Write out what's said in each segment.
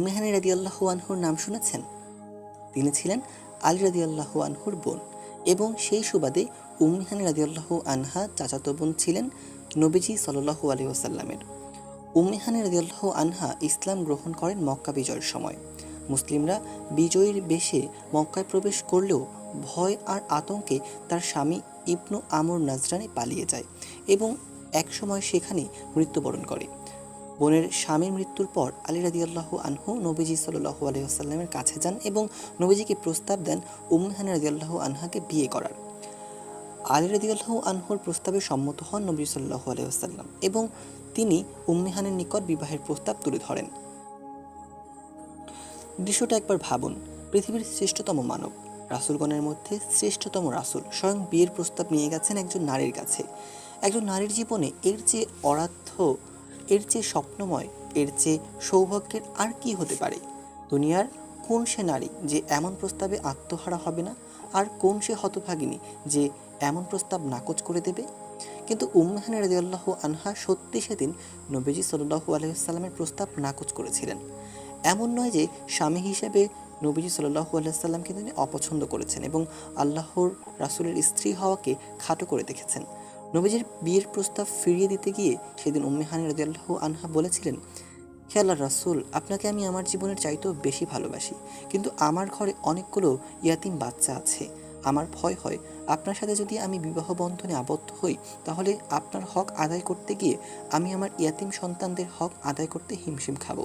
উম্মেহানি রাদিয়াল্লাহু আনহুর নাম শুনেছেন? তিনি ছিলেন আলী রাদিয়াল্লাহু আনহুর বোন এবং সেই সুবাদে উম্মিহানি রাদিয়াল্লাহু আনহা চাচাতো বোন ছিলেন নবীজি সাল্লাল্লাহু আলী ওসাল্লামের উম্মিহানি রাদিয়াল্লাহু আনহা ইসলাম গ্রহণ করেন মক্কা বিজয়ের সময়। মুসলিমরা বিজয়ীর বেশে মক্কায় প্রবেশ করলেও ভয় আর আতঙ্কে তার স্বামী ইবনু আমর নাজরানি পালিয়ে যায় এবং একসময় সেখানে মৃত্যুবরণ করে। বোনের স্বামীর মৃত্যুর পর আলী রাদিয়াল্লাহু আনহু নবীজি সাল্লাহু আলহিহাস্লামের কাছে যান এবং নবীজিকে প্রস্তাব দেন উম্মেহানি রাদিয়াল্লাহু আনহাকে বিয়ে করার। আলী রাদিয়াল্লাহু আনহুর প্রস্তাবে সম্মত হন নবী সাল্লাহু আলহিহাস্লাম এবং তিনি উম্মেহানের নিকট বিবাহের প্রস্তাব তুলে ধরেন। দৃশ্যটা একবার ভাবুন, পৃথিবীর শ্রেষ্ঠতম মানব, রাসুলগণের মধ্যে শ্রেষ্ঠতম রাসুল, স্বয়ং বিয়ের প্রস্তাব নিয়ে গেছেন একজন নারীর কাছে। একজন নারীর জীবনে এর চেয়ে অরাধ্য এর চেয়ে স্বপ্নময়, এর চেয়ে সৌভাগ্যের আর কি হতে পারে? দুনিয়ার কোন সে নারী যে এমন প্রস্তাবে আত্মহারা হবে না? আর কোন সে হতভাগিনী যে এমন প্রস্তাব নাকচ করে দেবে? কিন্তু উম্মাহান রাদিয়াল্লাহু আনহা সত্যি সেদিন নবীজি সাল্লাহু আলহিহাল্লামের প্রস্তাব নাকচ করেছিলেন। এমন নয় যে স্বামী হিসেবে নবীজি সাল্লাহু আলাইসাল্লামকে তিনি অপছন্দ করেছেন এবং আল্লাহর রাসূলের স্ত্রী হওয়াকে খাটো করে দেখেছেন। নবীজির বিয়ের প্রস্তাব ফিরিয়ে দিতে গিয়ে সেদিন উম্মেহানি রাদিয়াল্লাহু আনহা বলেছিলেন, হে আল্লাহ রাসূল, আপনাকে আমি আমার জীবনের চাইতেও বেশি ভালোবাসি, কিন্তু আমার ঘরে অনেকগুলো ইয়াতিম বাচ্চা আছে। আমার ভয় হয়, আপনার সাথে যদি আমি বিবাহ বন্ধনে আবদ্ধ হই, তাহলে আপনার হক আদায় করতে গিয়ে আমি আমার ইয়াতিম সন্তানদের হক আদায় করতে হিমশিম খাব।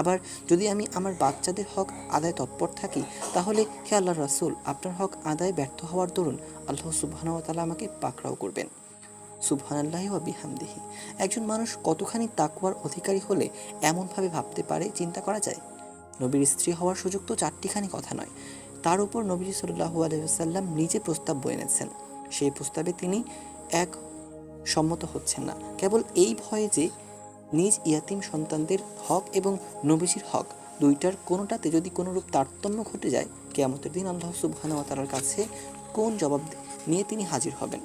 আবার যদি আমি আমার বাচ্চাদের হক আদায় তৎপর থাকি, তাহলে হে আল্লাহ রাসূল, আপনার হক আদায় ব্যর্থ হওয়ার দরুন আল্লাহ তাআলা আমাকে পাকড়াও করবেন। সুবহানাল্লাহি ওয়া বিহামদিহি। একজন মানুষ কতখানি তাকওয়ার অধিকারী হলে এমনভাবে ভাবতে পারে, চিন্তা করা যায়? নবীর স্ত্রী হওয়ার সুযোগ তো চারটিখানি কথা নয়। তার উপর নবীজি সাল্লাল্লাহু আলাইহি ওয়াসাল্লাম নিজে প্রস্তাব বয়ে এনেছেন। সেই প্রস্তাবে তিনি এক, সম্মত হচ্ছেন না। কেবল এই ভয়ে যে নিজ ইয়াতিম সন্তানদের হক এবং নবীজির হক দুইটার কোনোটাতে যদি কোনোরূপ তারতম্য ঘটে যায়, কেয়ামতের দিন আল্লাহ সুবহানাহু ওয়া কাছে কোন জবাব নিয়ে তিনি হাজির হবেন?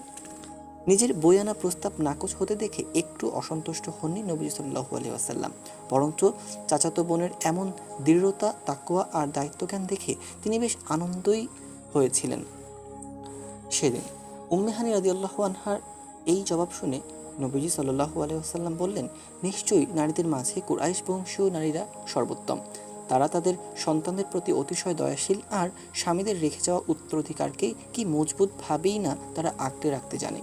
নিজের বই আনা প্রস্তাব নাকচ হতে দেখে একটু অসন্তুষ্ট হননি নবী সাল্লাহু আলি আসাল্লাম বরঞ্চ চাচাতো বোনের এমন দৃঢ়তা তাকুয়া আর দায়িত্বজ্ঞান দেখে তিনি বেশ আনন্দই হয়েছিলেন। সেদিন উম্মেহানি রাদিয়াল্লাহ আনহার এই জবাব শুনে নবীজি সাল্লাহু আলহিহাল্লাম বললেন, নিশ্চয়ই নারীদের মাঝে কুরাইশ বংশীয় নারীরা সর্বোত্তম। তারা তাদের সন্তানদের প্রতি অতিশয় দয়াশীল আর স্বামীদের রেখে যাওয়া উত্তরাধিকারকে কি মজবুতভাবেই না তারা আঁকড়ে রাখতে জানে।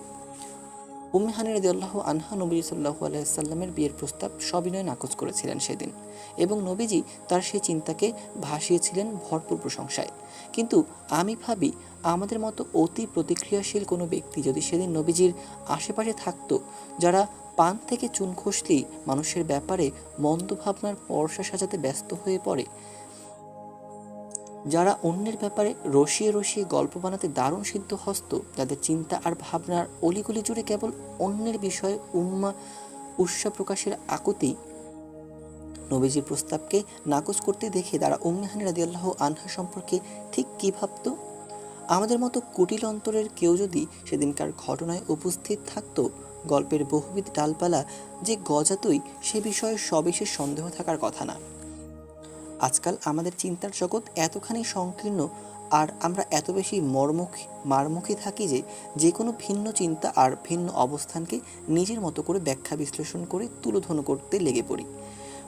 উম্মেহানি রাদিয়াল্লাহ আনহা নবী সাল্লাহু আলাইসাল্লামের বিয়ের প্রস্তাব সবিনয় নাকচ করেছিলেন সেদিন এবং নবীজি তার সেই চিন্তাকে ভাসিয়েছিলেন ভরপুর প্রশংসায়। কিন্তু আমি ভাবি, আমাদের মতো অতি প্রতিক্রিয়াশীল কোনো ব্যক্তি যদি সেদিন নবীজির আশেপাশে থাকতো, যারা পান থেকে চুন খসলেই মানুষের ব্যাপারে মন্দ ভাবনার পরশা সাজাতে ব্যস্ত হয়ে পড়ে যারা অন্যের ব্যাপারে রসিয়ে রসিয়ে গল্প বানাতে দারুণ সিদ্ধ হস্ত যাদের চিন্তা আর ভাবনার অলিগলি জুড়ে কেবল অন্যের বিষয়ে উন্মা উৎসাহ প্রকাশের আকুতি। নবীজির প্রস্তাবকে নাকচ করতে দেখে তারা উম্মেহানি রাদিয়াল্লাহ আনহা সম্পর্কে ঠিক কী ভাবত? আমাদের মতো কুটিল অন্তরের কেউ যদি সেদিনকার ঘটনায় উপস্থিত থাকত, গল্পের বহুবিধ ডালপালা যে গজাতই, সে বিষয়ে সবিশেষ সন্দেহ থাকার কথা না। আজকাল আমাদের চিন্তার জগৎ এতখানি সংকীর্ণ আর আমরা এত বেশি মর্মুখী মারমুখী থাকি যে যে কোনো ভিন্ন চিন্তা আর ভিন্ন অবস্থানকে নিজের মতো করে ব্যাখ্যা বিশ্লেষণ করে তুলোধন করতে লেগে পড়ি।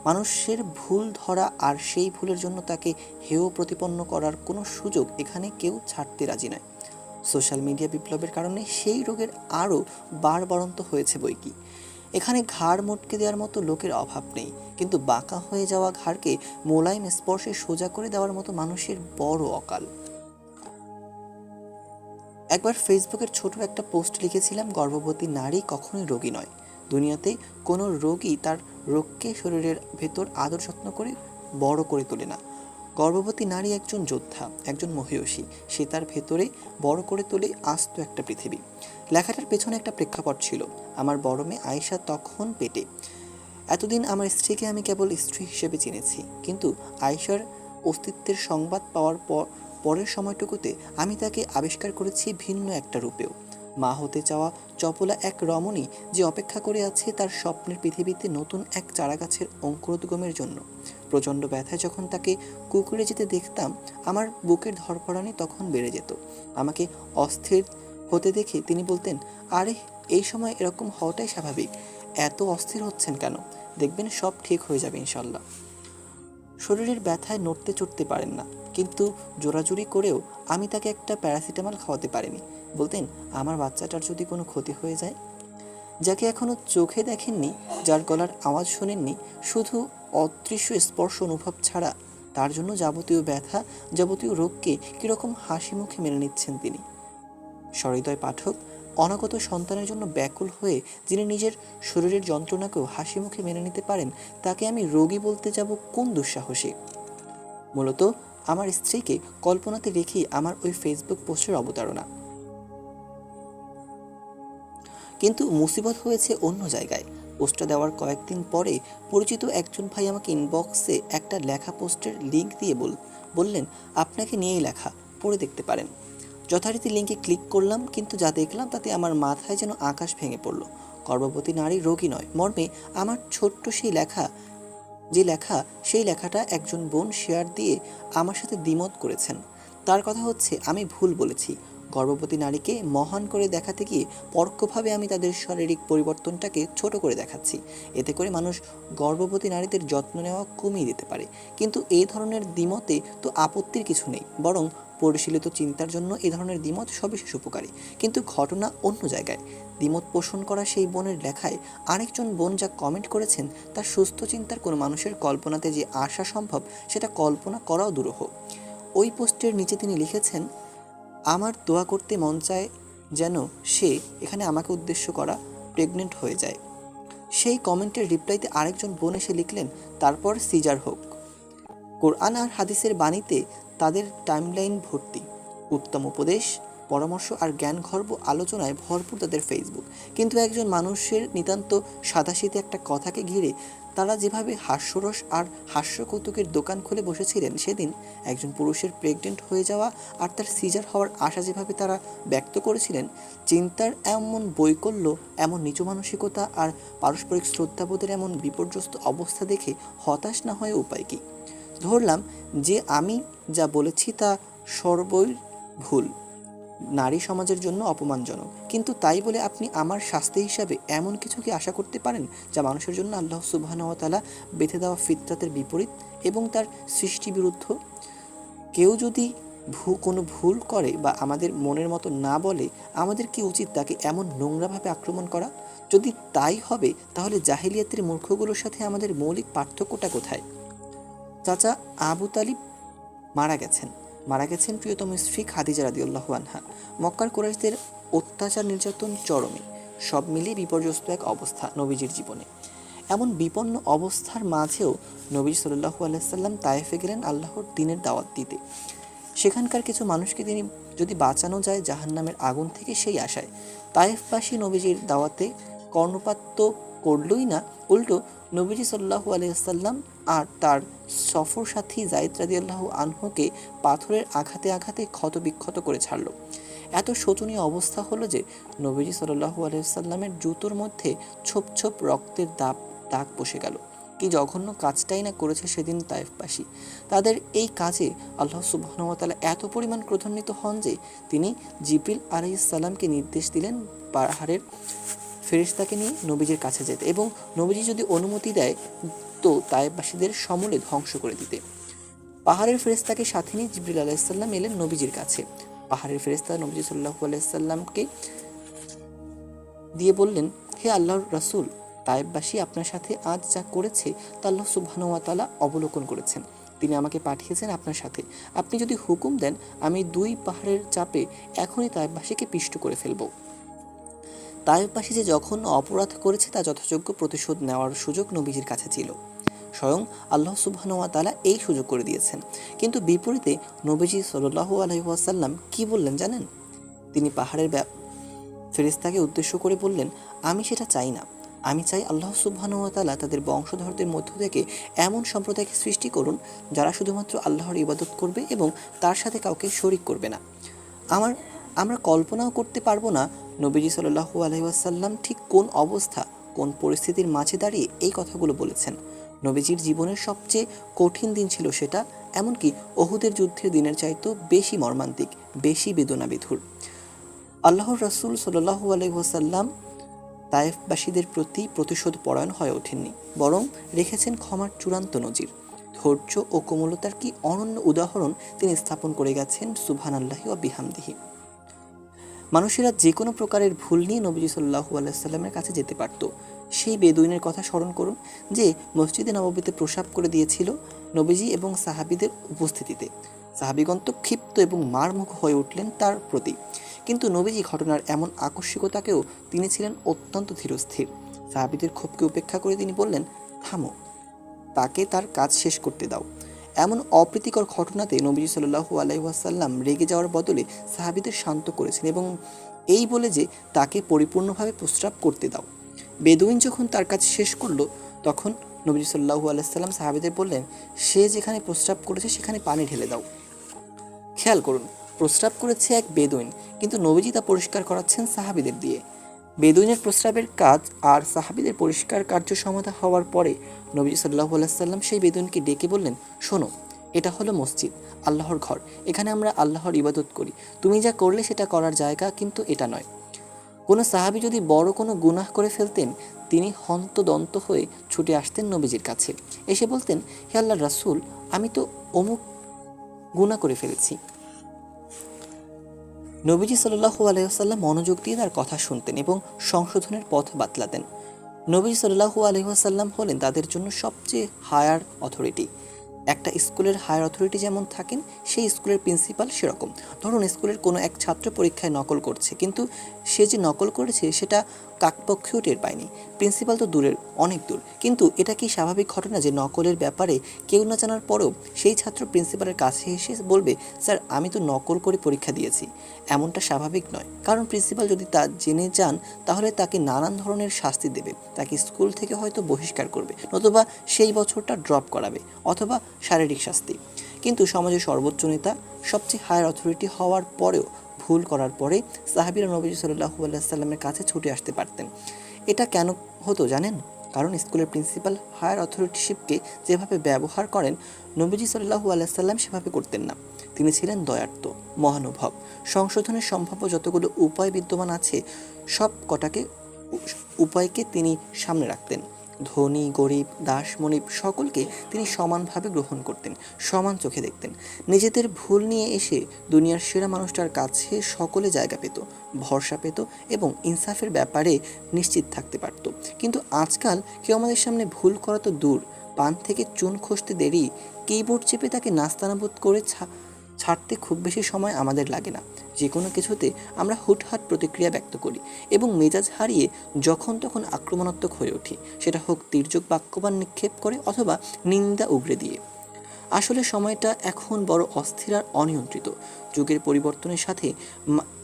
মানুষের ভুল ধরা আর সেই ভুলের জন্য তাকে হেয় প্রতিপন্ন করার কোনো সুযোগ এখানে কেউ ছাড়তে রাজি নয়। সোশ্যাল মিডিয়া বিপ্লবের কারণে সেই রোগের আরও বাড়বাড়ন্ত হয়েছে বই কি এখানে ঘাড় মটকে দেওয়ার মতো লোকের অভাব নেই। কিন্তু বাঁকা হয়ে যাওয়া ঘাড়কে মোলায়েম স্পর্শে সোজা করে দেওয়ার মতো মানুষের বড় অকাল। একবার ফেসবুকের ছোট একটা পোস্ট লিখেছিলাম, গর্ভবতী নারী কখনোই রোগী নয়। দুনিয়াতে কোনো রোগী তার রোগকে শরীরের ভেতর আদর যত্ন করে বড় করে তোলে না। গর্ভবতী নারী একজন যোদ্ধা, একজন মহিষী। সে তার ভেতরে বড় করে তোলে আস্ত একটা পৃথিবী। লেখাটার পেছনে একটা প্রেক্ষাপট ছিল, আমার বড় মেয়ে আয়েশা তখন পেটে। এতদিন আমার স্ত্রীকে আমি কেবল স্ত্রী হিসেবে চিনেছি, কিন্তু আয়েশার অস্তিত্বের সংবাদ পাওয়ার পর, পরের সময়টুকুতে আমি তাকে আবিষ্কার করেছি ভিন্ন একটা রূপেও। মা হতে চাওয়া চপলা এক রমণী যে অপেক্ষা করে আছে তার স্বপ্নের পৃথিবীতে নতুন এক চারাগাছের অঙ্কুরোদ্গমের জন্য। প্রচণ্ড ব্যথায় যখন তাকে কুকুরে যেতে দেখতাম, আমার বুকের ধরফরানি তখন বেড়ে যেত। আমাকে অস্থির হতে দেখে তিনি বলতেন, আরে, এই সময় এরকম হওয়াটাই স্বাভাবিক। এত অস্থির হচ্ছেন কেন? দেখবেন সব ঠিক হয়ে যাবে ইনশাল্লাহ। শরীরের ব্যথায় নড়তে চড়তে পারেন না। কিন্তু জোরাজুরি করেও আমি তাকে একটা প্যারাসিটামল খাওয়াতে পারিনি। বলতেন, আমার বাচ্চাটার যদি কোনো ক্ষতি হয়ে যায়? যাকে এখনও চোখে দেখেননি, যার গলার আওয়াজ শোনেননি, শুধু অদৃশ্য স্পর্শ অনুভব ছাড়া তার জন্য যাবতীয় ব্যথা, যাবতীয় রোগকে কীরকম হাসি মুখে মেনে নিচ্ছেন তিনি। সহৃদয় পাঠক, অনাগত সন্তানের জন্য ব্যাকুল হয়ে যিনি নিজের শরীরের যন্ত্রণাকেও হাসি মুখে মেনে নিতে পারেন, তাকে আমি রোগী বলতে যাব কোন দুঃসাহসে? মূলত, আমার স্ত্রীকে কল্পনাতে রেখেই আমার ওই ফেসবুক পোস্টের অবতারণা। কিন্তু মুসিবত হয়েছে অন্য জায়গায়। পোস্টটা দেওয়ার কয়েকদিন পরে পরিচিত একজন ভাই আমাকে ইনবক্সে একটা লেখা পোস্টের লিঙ্ক দিয়ে বল, বললেন, আপনাকে নিয়েই লেখা, পড়ে দেখতে পারেন। যথারীতি লিঙ্কে ক্লিক করলাম, কিন্তু যা দেখলাম তাতে আমার মাথায় যেন আকাশ ভেঙে পড়ল। গর্ভবতী নারী রোগী নয়, মর্মে আমার ছোট্ট সেই লেখা, যে লেখা, সেই লেখাটা একজন বোন শেয়ার দিয়ে আমার সাথে দ্বিমত করেছেন। তার কথা হচ্ছে, আমি ভুল বলেছি গর্ভবতী নারীকে মহান করে দেখাতে গিয়ে পরোক্ষভাবে আমি তাদের শারীরিক পরিবর্তনটাকে ছোট করে দেখাচ্ছি। এতে করে মানুষ গর্ভবতী নারীদের যত্ন নেওয়া কমিয়ে দিতে পারে। কিন্তু এই ধরনের দ্বিমতে তো আপত্তির কিছু নেই, বরং পরিশীলিত চিন্তার জন্য এই ধরনের দ্বিমত সবিশেষ উপকারী। কিন্তু ঘটনা অন্য জায়গায়। দ্বিমত পোষণ করা সেই বোনের লেখায় আরেকজন বোন যা কমেন্ট করেছেন তার সুস্থ চিন্তার কোনো মানুষের কল্পনাতে যে আসা সম্ভব, সেটা কল্পনা করাও দুরূহ। ওই পোস্টের নিচে তিনি লিখেছেন আমার দোয়া করতে মন চায় যেন সে এখানে আমাকে উদ্দেশ্য করা প্রেগনেন্ট হয়ে যায়। সেই কমেন্টের রিপ্লাইতে আরেকজন বোন এসে লিখলেন, তারপর সিজার হোক। কোরআন আর হাদিসের বাণীতে তাদের টাইমলাইন ভর্তি। উত্তম উপদেশ, পরামর্শ আর জ্ঞানগর্ভ আলোচনায় ভরপুর তাদের ফেসবুক কিন্তু একজন মানুষের নিতান্ত সাদাশীতে একটা কথাকে ঘিরে তারা যেভাবে হাস্যরস আর হাস্য কৌতুকের দোকান খুলে বসেছিলেন সেদিন একজন পুরুষের প্রেগনেন্ট হয়ে যাওয়া আর তার সিজার হওয়ার আশা যেভাবে তারা ব্যক্ত করেছিলেন, চিন্তার এমন বৈকল্য, এমন নিচু মানসিকতা আর পারস্পরিক শ্রদ্ধাবোধের এমন বিপর্যস্ত অবস্থা দেখে হতাশ না হয়ে উপায় কী? ধরলাম যে আমি যা বলেছি তা সর্বই ভুল। নারী সমাজের জন্য অপমানজনক। কিন্তু তাই বলে আপনি আমার শাস্তি হিসাবে এমন কিছু কি আশা করতে পারেন যা মানুষের জন্য আল্লাহ সুবাহানতালা বেঁধে দেওয়া ফিতরাতের বিপরীত এবং তার সৃষ্টি বিরুদ্ধ? কেউ যদি ভু, কোনো ভুল করে বা আমাদের মনের মতো না বলে, আমাদের কি উচিত তাকে এমন নোংরাভাবে আক্রমণ করা? যদি তাই হবে, তাহলে জাহিলিয়াতের মূর্খগুলোর সাথে আমাদের মৌলিক পার্থক্যটা কোথায়? চাচা আবু তালিব মারা গেছেন। মারা গেছেন প্রিয়তম স্ত্রী খাদিজা রাদিউল্লাহু আনহা। মক্কার কোরাইশদের অত্যাচার, নির্যাতন চরমে সব মিলিয়ে বিপর্যস্ত এক অবস্থা নবীজির জীবনে। এমন বিপন্ন অবস্থার মাঝেও নবীজি সাল্লাহু আলাইসাল্লাম তায়েফে গেলেন আল্লাহর দিনের দাওয়াত দিতে। সেখানকার কিছু মানুষকে তিনি যদি বাঁচানো যায়, জাহান্নামের আগুন থেকে সেই আশায়। তায়েফবাসী নবীজির দাওয়াতে কর্ণপাত তো করলই না, উল্টো নবীজি সাল্লাহু আলাইসাল্লাম আর তার সফর সাথী জাইদ রাদিয়াল্লাহু আনহুকে পাথরের আঘাতে আঘাতে ক্ষত বিক্ষত করে ছাড়লো। এত শোচনীয় অবস্থা হলো যে নবীজি সাল্লাহু আলাইসাল্লামের জুতোর মধ্যে ছোপ ছোপ রক্তের দাগ দাগ বসে গেল। কি জঘন্য কাজটাই না করেছে সেদিন তাইফবাসী তাদের এই কাজে আল্লাহ সুবাহনতালা এত পরিমাণ ক্রোধান্বিত হন যে তিনি জিব্রিল আলাইসাল্লামকে নির্দেশ দিলেন পাহাড়ের ফেরিস্তাকে নিয়ে নবীজির কাছে যেতে এবং নবীজি যদি অনুমতি দেয় তো তাইবাসীদের সমূলে ধ্বংস করে দিতে। পাহাড়ের ফেরেস্তাকে সাথে নিয়ে জিবরিল আলাইসাল্লাম এলেন নবীজির কাছে। পাহাড়ের ফেরেস্তা নবীজি সাল্লাহু আলাইসাল্লামকে দিয়ে বললেন, হে আল্লাহর রাসূল তায়েববাসী আপনার সাথে আজ যা করেছে তা আল্লাহ সুবহানুয়াতালা অবলোকন করেছেন। তিনি আমাকে পাঠিয়েছেন আপনার সাথে। আপনি যদি হুকুম দেন, আমি দুই পাহাড়ের চাপে এখনই তায়েববাসীকে পিষ্ট করে ফেলব। তায়েববাসী যে যখন অপরাধ করেছে তা যথাযোগ্য প্রতিশোধ নেওয়ার সুযোগ নবীজির কাছে ছিল। স্বয়ং আল্লাহ সুবহানুয়া তালা এই সুযোগ করে দিয়েছেন। কিন্তু বিপরীতে নবীজি সাল্লাহু আলহিহাসাল্লাম কি বললেন জানেন? তিনি পাহাড়ের ফেরেস্তাকে উদ্দেশ্য করে বললেন, আমি সেটা চাই না। আমি চাই আল্লাহ সুবহানুয়া তালা তাদের বংশধরদের মধ্য থেকে এমন সম্প্রদায়কে সৃষ্টি করুন, যারা শুধুমাত্র আল্লাহর ইবাদত করবে এবং তার সাথে কাউকে শরিক করবে না। আমার আমরা কল্পনাও করতে পারব না নবীজি সাল্লাহু আলহিহাসাল্লাম ঠিক কোন অবস্থা, কোন পরিস্থিতির মাঝে দাঁড়িয়ে এই কথাগুলো বলেছেন। নবীজির জীবনের সবচেয়ে কঠিন দিন ছিল সেটা, এমনকি ওহুদের যুদ্ধের দিনের চাইতেও বেশি মর্মান্তিক, বেশি বেদনা বিধুর আল্লাহর রসুল সাল্লাল্লাহু আলাইহি ওয়াসাল্লাম তায়েফবাসীদের প্রতি প্রতিশোধ পরায়ণ হয়ে ওঠেননি, বরং রেখেছেন ক্ষমার চূড়ান্ত নজির। ধৈর্য ও কোমলতার কি অনন্য উদাহরণ তিনি স্থাপন করে গেছেন সুবহান আল্লাহি ও বিহামদিহি। মানুষেরা যে কোনো প্রকারের ভুল নিয়ে নবীজি সাল্লাহু আলাইসাল্লামের কাছে যেতে পারত। সেই বেদুইনের কথা স্মরণ করুন যে মসজিদে নববীতে প্রসাব করে দিয়েছিল নবীজি এবং সাহাবিদের উপস্থিতিতে। সাহাবিগণ তো ক্ষিপ্ত এবং মারমুখ হয়ে উঠলেন তার প্রতি। কিন্তু নবীজি ঘটনার এমন আকস্মিকতাকেও তিনি ছিলেন অত্যন্ত ধীরস্থির। সাহাবিদের ক্ষোভকে উপেক্ষা করে তিনি বললেন, থামো, তাকে তার কাজ শেষ করতে দাও। এমন অপ্রীতিকর ঘটনাতে নবীজি সাল্লাহু আলাইসাল্লাম রেগে যাওয়ার বদলে সাহাবিদের শান্ত করেছেন এবং এই বলে যে তাকে পরিপূর্ণভাবে প্রস্রাব করতে দাও। বেদুইন যখন তার কাজ শেষ করল, তখন নবীজি সাল্লাহু আলাইসাল্লাম সাহাবিদের বললেন, সে যেখানে প্রস্রাব করেছে সেখানে পানি ঢেলে দাও। খেয়াল করুন, প্রস্রাব করেছে এক বেদুইন, কিন্তু নবীজি তা পরিষ্কার করাচ্ছেন সাহাবিদের দিয়ে। বেদুইনের প্রস্রাবের কাজ আর সাহাবিদের পরিষ্কার কার্য সমাধা হওয়ার পরে নবীজি সাল্লাহ আলাইসাল্লাম সেই বেদুইনকে ডেকে বললেন, শোনো, এটা হলো মসজিদ, আল্লাহর ঘর। এখানে আমরা আল্লাহর ইবাদত করি। তুমি যা করলে সেটা করার জায়গা কিন্তু এটা নয়। কোনো সাহাবি যদি বড় কোনো গুনাহ করে ফেলতেন, তিনি হন্তদন্ত হয়ে ছুটে আসতেন নবীজির কাছে। এসে বলতেন, হে আল্লাহ রাসূল, আমি তো অমুক গুনাহ করে ফেলেছি। নবীজি সাল্লাহু আলহিহাসাল্লাম মনোযোগ দিয়ে তার কথা শুনতেন এবং সংশোধনের পথ বাতলাতেন। নবীজি সাল্লাহু আলহিহাসাল্লাম হলেন তাদের জন্য সবচেয়ে হায়ার অথরিটি। একটা স্কুলের হায়ার অথরিটি যেমন থাকেন, সেই স্কুলের প্রিন্সিপাল সেরকম। ধরুন, স্কুলের কোনো এক ছাত্র পরীক্ষায় নকল করছে, কিন্তু সে যে নকল করেছে, সেটা কাকপক্ষেও টের পায়নি। প্রিন্সিপাল তো দূরের, অনেক দূর। কিন্তু এটা কি স্বাভাবিক ঘটনা যে নকলের ব্যাপারে কেউ না জানার পরেও সেই ছাত্র প্রিন্সিপালের কাছে এসে বলবে, স্যার, আমি তো নকল করে পরীক্ষা দিয়েছি। এমনটা স্বাভাবিক নয়। কারণ প্রিন্সিপাল যদি তা জেনে যান, তাহলে তাকে নানান ধরনের শাস্তি দেবে। তাকে স্কুল থেকে হয়তো বহিষ্কার করবে, নতুবা সেই বছরটা ড্রপ করাবে, অথবা শারীরিক শাস্তি। কিন্তু সমাজের সর্বোচ্চ নেতা, সবচেয়ে হায়ার অথরিটি হওয়ার পরেও ভুল করার পরে সাহাবিরা নবী সাল্লাহু আল্লাহামের কাছে ছুটে আসতে পারতেন। এটা কেন হতো জানেন? কারণ স্কুলের প্রিন্সিপাল, হায়ার অথরিটিশিপকে যেভাবে ব্যবহার করেন, নবীজি সাল্লাহু আল্লাহাল্লাম সেভাবে করতেন না। তিনি ছিলেন দয়ার্ত মহানুভব। সংশোধনের সম্ভাব্য যতগুলো উপায় বিদ্যমান আছে সব কটাকে উপায়কে তিনি সামনে রাখতেন। ধনী, গরিব, দাস, মনিব সকলকে তিনি সমানভাবে গ্রহণ করতেন, সমান চোখে দেখতেন। নিজেদের ভুল নিয়ে এসে দুনিয়ার সেরা মানুষটার কাছে সকলে জায়গা পেত, ভরসা পেত এবং ইনসাফের ব্যাপারে নিশ্চিত থাকতে পারত। কিন্তু আজকাল কেউ আমাদের সামনে ভুল করা তো দূর, পান থেকে চুন খসতে দেরি, কিবোর্ড চেপে তাকে নাস্তানাবোধ করে ছাড়তে খুব বেশি সময় আমাদের লাগে না। যে কোনো কিছুতে আমরা হুটহাট প্রতিক্রিয়া ব্যক্ত করি এবং মেজাজ হারিয়ে যখন তখন আক্রমণাত্মক হয়ে উঠি। সেটা হোক তির্যক বাক্যবান নিক্ষেপ করে অথবা নিন্দা উগড়ে দিয়ে। আসলে সময়টা এখন বড় অস্থির আর অনিয়ন্ত্রিত। যুগের পরিবর্তনের সাথে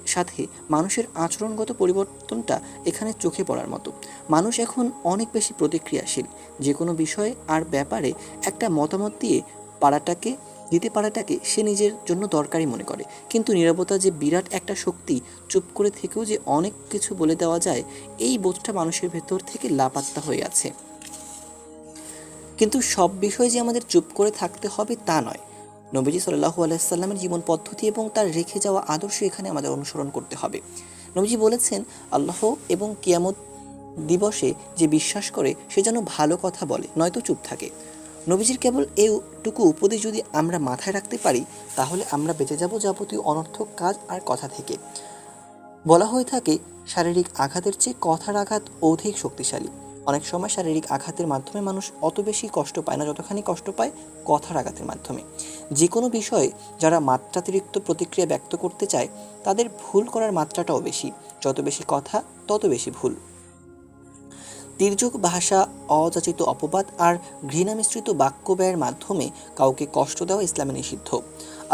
সাথে মানুষের আচরণগত পরিবর্তনটা এখানে চোখে পড়ার মতো। মানুষ এখন অনেক বেশি প্রতিক্রিয়াশীল। যে কোনো বিষয়ে আর ব্যাপারে একটা মতামত দিয়ে পাড়াটাকে দিতে পারাটাকে সে নিজের জন্য দরকারি মনে করে। কিন্তু নিরাপত্তা যে বিরাট একটা শক্তি, চুপ করে থেকেও যে অনেক কিছু বলে দেওয়া যায়, এই বোধটা মানুষের ভেতর থেকে লাপাত্তা হয়ে আছে। কিন্তু সব বিষয়ে যে আমাদের চুপ করে থাকতে হবে তা নয়। নবীজি সাল্লাহু আলাইসাল্লামের জীবন পদ্ধতি এবং তার রেখে যাওয়া আদর্শ এখানে আমাদের অনুসরণ করতে হবে। নবীজি বলেছেন, আল্লাহ এবং কিয়ামত দিবসে যে বিশ্বাস করে, সে যেন ভালো কথা বলে, নয়তো চুপ থাকে। নবীজির কেবল এইটুকু উপদেশ যদি আমরা মাথায় রাখতে পারি, তাহলে আমরা বেঁচে যাব যাবতীয় অনর্থক কাজ আর কথা থেকে। বলা হয়ে থাকে, শারীরিক আঘাতের চেয়ে কথার আঘাত অধিক শক্তিশালী। অনেক সময় শারীরিক আঘাতের মাধ্যমে মানুষ অত বেশি কষ্ট পায় না, যতখানি কষ্ট পায় কথার আঘাতের মাধ্যমে। যে কোনো বিষয়ে যারা মাত্রাতিরিক্ত প্রতিক্রিয়া ব্যক্ত করতে চায়, তাদের ভুল করার মাত্রাটাও বেশি। যত বেশি কথা, তত বেশি ভুল। তির্যক ভাষা, অযাচিত অপবাদ আর ঘৃণা মিশ্রিত বাক্য ব্যয়ের মাধ্যমে কাউকে কষ্ট দেওয়া ইসলামে নিষিদ্ধ।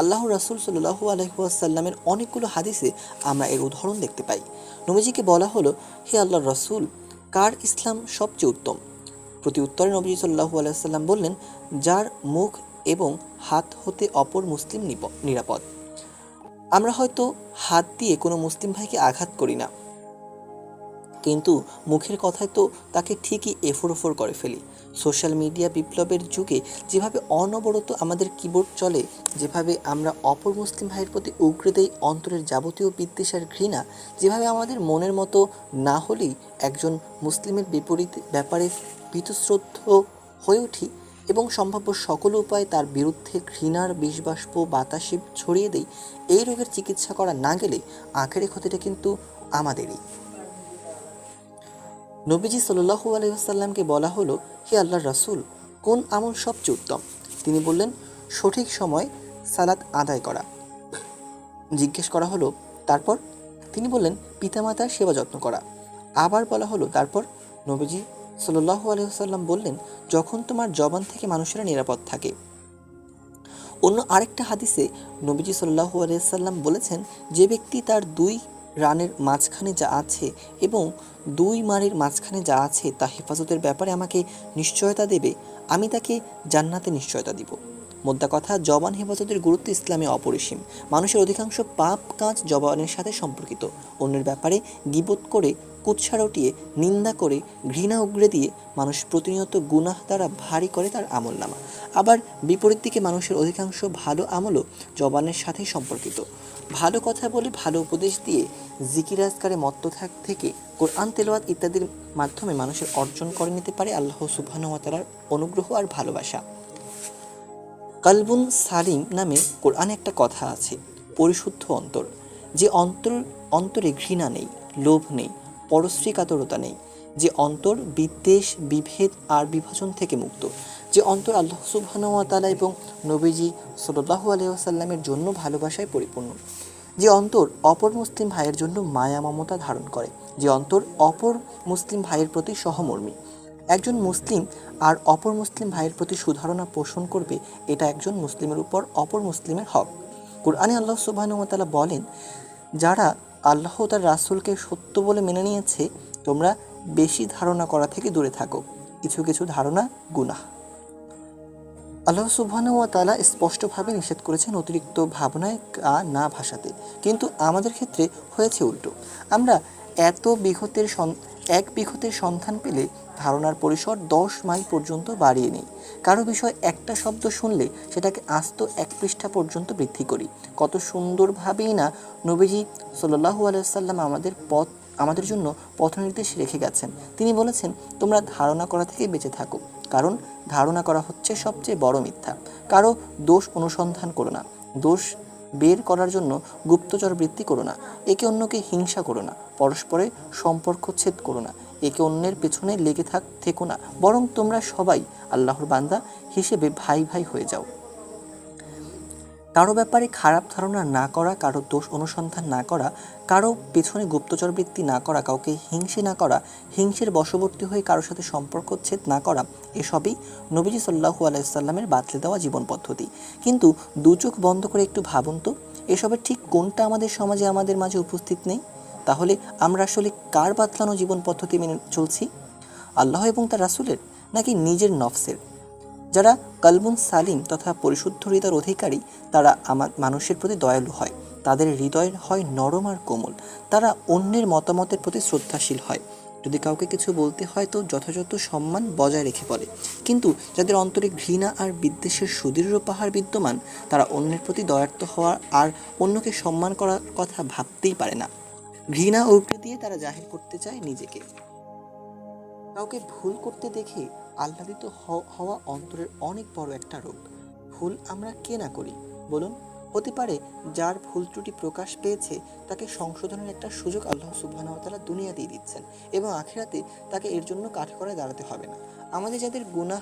আল্লাহ রাসুল সাল্লু আলহিহাসাল্লামের অনেকগুলো হাদিসে আমরা এর উদাহরণ দেখতে পাই। নবীজিকে বলা হলো, হে আল্লাহ রাসুল, কার ইসলাম সবচেয়ে উত্তম? প্রতি উত্তরে নবীজি সাল্লাহু আলাইসাল্লাম বললেন, যার মুখ এবং হাত হতে অপর মুসলিম নিরাপদ। আমরা হয়তো হাত দিয়ে কোনো মুসলিম ভাইকে আঘাত করি না। কিন্তু মুখের কথায় তো তাকে ঠিকই এফোর ওফর করে ফেলি। সোশ্যাল মিডিয়া বিপ্লবের যুগে যেভাবে অনবরত আমাদের কিবোর্ড চলে, যেভাবে আমরা অপর মুসলিম ভাইয়ের প্রতি উগড়ে দেই অন্তরের যাবতীয় বিদ্বেষ আর ঘৃণা, যেভাবে আমাদের মনের মতো না হলেই একজন মুসলিমের বিপরীত ব্যাপারে বীতশ্রদ্ধ হয়ে উঠি এবং সম্ভাব্য সকল উপায়ে তার বিরুদ্ধে ঘৃণার বিষবাষ্প, বাতাসে ছড়িয়ে দেই, এই রোগের চিকিৎসা করা না গেলে আখেরে ক্ষতিটা কিন্তু আমাদেরই। নবীজি সাল্লাহু আলহিহাসাল্লামকে বলা হলো, হে আল্লাহর রাসূল, কোন আমল সবচেয়ে উত্তম? তিনি বললেন, সঠিক সময় সালাত আদায় করা। জিজ্ঞেস করা হলো, তারপর? তিনি বললেন, পিতামাতার সেবা যত্ন করা। আবার বলা হলো, তারপর? নবীজি সাল্লাহু আলহিহাসাল্লাম বললেন, যখন তোমার জবান থেকে মানুষেরা নিরাপদ থাকে। অন্য আরেকটা হাদিসে নবীজি সাল্লাহু আলিয়াল্লাম বলেছেন, যে ব্যক্তি তার দুই রানের মাঝখানে যা আছে এবং দুই মারের মাঝখানে যা আছে তা হেফাজতের ব্যাপারে আমাকে নিশ্চয়তা দেবে। আমি তাকে জান্নাতে নিশ্চয়তা দিব। মোদ্দা কথা, জবান হেফাজতের গুরুত্ব ইসলামে অপরিসীম। মানুষের অধিকাংশ পাপ কাজ জবানের সাথে সম্পর্কিত। অন্যের ব্যাপারে গিবোধ করে, কুৎসা রটিয়ে, নিন্দা করে, ঘৃণা উগড়ে দিয়ে মানুষ প্রতিনিয়ত গুনাহ দ্বারা ভারী করে তার আমল নামা আবার বিপরীত দিকে মানুষের অধিকাংশ ভালো আমলও জবানের সাথে সম্পর্কিত। ভালো কথা বলে ভালো উপদেশ দিয়ে জিকিরাজকারে মত্ত থাক থেকে কোরআন তেলোয়াত ইত্যাদির মাধ্যমে মানুষের অর্জন করে নিতে পারে আল্লাহ সুবহানাহু অনুগ্রহ আর ভালোবাসা। কালবুন সালিম নামে কোরআনে একটা কথা আছে, পরিশুদ্ধ অন্তর, যে অন্তর, অন্তরে ঘৃণা নেই, লোভ নেই পরশ্রী কাতরতা নেই, যে অন্তর বিদ্বেষ, বিভেদ আর বিভাজন থেকে মুক্ত, যে অন্তর আল্লাহ সুবহানুয়াতালা এবং নবীজি সাল্লাহু আলহিহাসাল্লামের জন্য ভালোবাসায় পরিপূর্ণ, যে অন্তর অপর মুসলিম ভাইয়ের জন্য মায়া মমতা ধারণ করে, যে অন্তর অপর মুসলিম ভাইয়ের প্রতি সহমর্মী একজন মুসলিম আর অপর মুসলিম ভাইয়ের প্রতি সুধারণা পোষণ করবে, এটা একজন মুসলিমের উপর অপর মুসলিমের হক। কোরআনে আল্লাহ সুবাহানুমতালা বলেন, যারা আল্লাহ তার রাসূলকে সত্য বলে মেনে নিয়েছে, তোমরা বেশি ধারণা করা থেকে দূরে থাকো। কিছু কিছু ধারণা গুনাহ। আল্লাহ তাআলা স্পষ্টভাবে নিষেধ করেছেন অতিরিক্ত ভাবনায় গা না ভাসাতে। কিন্তু আমাদের ক্ষেত্রে হয়েছে উল্টো। আমরা এত বিঘতের এক বিঘতের সন্ধান পেলে ধারণার পরিসর দশ মাইল পর্যন্ত বাড়িয়ে নিই। কারও বিষয় একটা শব্দ শুনলে সেটাকে আস্ত এক পৃষ্ঠা পর্যন্ত বৃদ্ধি করি। কত সুন্দরভাবেই না নবীজি সাল্লাহু আলাইসাল্লাম আমাদের পথ, আমাদের জন্য পথ নির্দেশ রেখে গেছেন। তিনি বলেছেন, তোমরা ধারণা করা থেকে বেঁচে থাকো, কারণ ধারণা করা হচ্ছে সবচেয়ে বড় মিথ্যা। কারও দোষ অনুসন্ধান করো না, দোষ বের করার জন্য গুপ্তচর বৃত্তি করো না, একে অন্যকে হিংসা করো না, পরস্পরে সম্পর্ক ছেদ করো না। একে অন্যের পেছনে লেগে থাক, থেকো না। বরং তোমরা সবাই আল্লাহর বান্দা হিসেবে ভাই ভাই হয়ে যাও। কারও ব্যাপারে খারাপ ধারণা না করা, কারও দোষ অনুসন্ধান না করা, কারও পেছনে গুপ্তচর বৃত্তি না করা, কাউকে হিংসে না করা, হিংসের বশবর্তী হয়ে কারোর সাথে সম্পর্ক ছেদ না করা, এসবই নবীজি সাল্লাহু আলাইসাল্লামের বাতলে দেওয়া জীবন পদ্ধতি। কিন্তু দু চোখ বন্ধ করে একটু ভাবুন তো, এসবের ঠিক কোনটা আমাদের সমাজে আমাদের মাঝে উপস্থিত নেই? তাহলে আমরা আসলে কার বাতলানো জীবন পদ্ধতি মেনে চলছি? আল্লাহ এবং তার রাসূলের নাকি নিজের নফসের? যারা কালবুন সালিম তথা পরিশুদ্ধ হৃদয়ের অধিকারী, তারা আমার মানুষের প্রতি দয়ালু হয়। তাদের হৃদয় হয় নরম আর কোমল। তারা অন্যের মতামতের প্রতি শ্রদ্ধাশীল হয়। যদি কাউকে কিছু বলতে হয় তো যথাযথ সম্মান বজায় রেখে বলে। কিন্তু যাদের অন্তরে ঘৃণা আর বিদ্বেষের সুদৃঢ় পাহাড় বিদ্যমান, তারা অন্যের প্রতি দয়ার্থ হওয়া আর অন্যকে সম্মান করার কথা ভাবতেই পারে না। ঘৃণা উগড়ে দিয়ে তারা জাহির করতে চায় নিজেকে। কাউকে ভুল করতে দেখে আহ্লাদিত হওয়া অন্তরের অনেক বড় একটা রোগ। ভুল আমরা কে না করি, বলুন? হতে পারে যার ভুল ত্রুটি প্রকাশ পেয়েছে, তাকে সংশোধনের একটা সুযোগ আল্লাহ সুবহানাহু দুনিয়া দিয়ে দিচ্ছেন এবং আখেরাতে তাকে এর জন্য কাঠগড়ায় দাঁড়াতে হবে না। আমাদের যাদের গুনাহ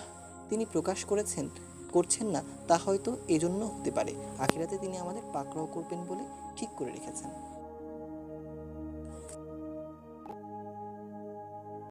তিনি প্রকাশ করেছেন, করছেন না, তা হয়তো এজন্য হতে পারে। আখিরাতে তিনি আমাদের পাকড়াও করবেন বলে ঠিক করে রেখেছেন।